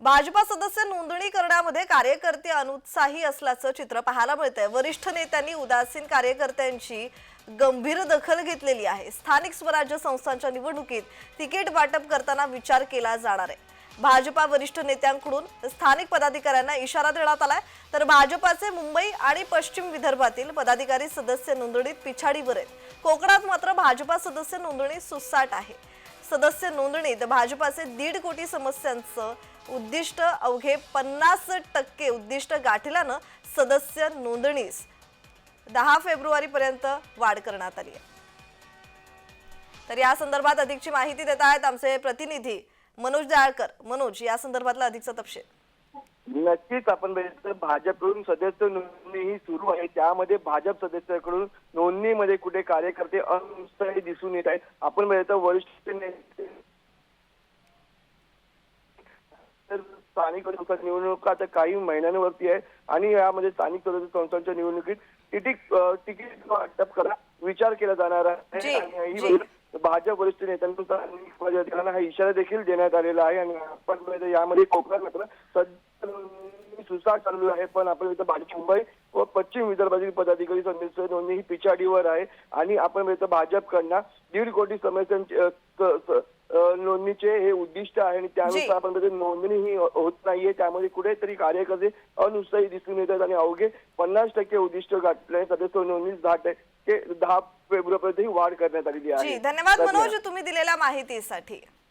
भाजपा सदस्य नोंदणी करण्यामध्ये कार्यकर्ते अनुत्साही असल्याचं चित्र पाहायला मिळतंय. वरिष्ठ नेत्यांनी उदासीन कार्यकर्त्यांची गंभीर दखल घेतलेली आहे. स्थानिक स्वराज्य संस्थांच्या निवडणुकीत तिकीट वाटप करताना विचार केला जाणार आहे. भाजपा वरिष्ठ नेत्यांकडून स्थानिक पदाधिकाऱ्यांना इशारा देण्यात आलाय. तर भाजपाचे मुंबई आणि पश्चिम विदर्भातील पदाधिकारी सदस्य नोंदणीत पिछाडीवर आहेत. कोकणात मात्र भाजपा सदस्य नोंदणी सुसाट आहे. सदस्य नोंदणीत भाजपाचे दीड कोटी समस्यांचं उद्दिष्ट अवघे पन्नास टक्के उद्दिष्ट गाठल्यानं सदस्य नोंदणीस दहा फेब्रुवारी पर्यंत वाढ करण्यात आली आहे. तर या संदर्भात अधिकची माहिती देत आहेत आमचे प्रतिनिधी मनोज दयाळकर मनोज या संदर्भातला अधिकचा तपशील. नक्कीच आपण बघितलं भाजपकडून सदस्य नोंदणी ही सुरू आहे. त्यामध्ये भाजप सदस्याकडून नोंदणीमध्ये कुठे कार्यकर्ते अनुत्साही दिसून येत आहेत. आपण बघितलं वरिष्ठ नेते स्थानिक संस्था निवडणूक आता काही महिन्यांवरती आहे आणि यामध्ये स्थानिक स्वराज्य संस्थांच्या निवडणुकीत तिकीट तिकीट वाटप करा विचार केला जाणार आहे. ही. भाजप वरिष्ठ नेत्यांनुसार अधिकाऱ्यांना हा इशारा देखील देण्यात आलेला आहे. आणि आपण यामध्ये कोकणात मात्र सध्या सुसार चालू आहे. पण आपण इथं भाजप मुंबई व पश्चिम विदर्भातील पदाधिकारी सदस्य नोंदणी ही पिछाडीवर आहे. आणि आपण बघितलं भाजपकडनं दीड कोटी समस्यांची नोंदणीचे हे उद्दिष्ट आहे आणि. त्यानुसार आपण बघितलं नोंदणी ही होत नाहीये त्यामध्ये कुठेतरी कार्यकर्ते अनुत्साही दिसून येतात आणि अवघे पन्नास टक्के उद्दिष्ट गाठले सदस्य नोंदणी दहा टक्के दहा फेब्रुवारीपर्यंत ही वाढ करण्यात आलेली आहे धन्यवाद. मनोज तुम्ही दिलेल्या माहितीसाठी